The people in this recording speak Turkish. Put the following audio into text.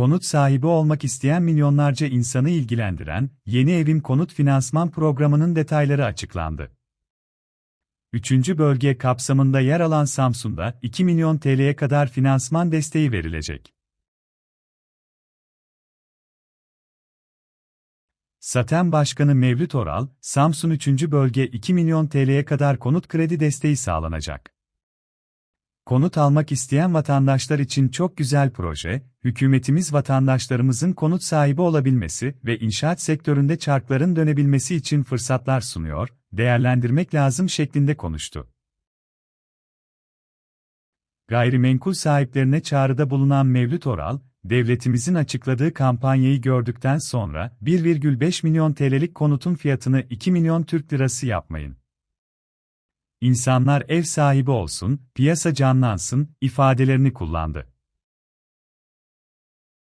konut sahibi olmak isteyen milyonlarca insanı ilgilendiren Yeni Evim Konut Finansman Programı'nın detayları açıklandı. Üçüncü bölge kapsamında yer alan Samsun'da 2 milyon TL'ye kadar finansman desteği verilecek. Satem Başkanı Mevlüt Oral, Samsun 3. bölge 2 milyon TL'ye kadar konut kredi desteği sağlanacak. Konut almak isteyen vatandaşlar için çok güzel proje, hükümetimiz vatandaşlarımızın konut sahibi olabilmesi ve inşaat sektöründe çarkların dönebilmesi için fırsatlar sunuyor, değerlendirmek lazım şeklinde konuştu. Gayrimenkul sahiplerine çağrıda bulunan Mevlüt Oral, devletimizin açıkladığı kampanyayı gördükten sonra 1,5 milyon TL'lik konutun fiyatını 2 milyon Türk lirası yapmayın. İnsanlar ev sahibi olsun, piyasa canlansın ifadelerini kullandı.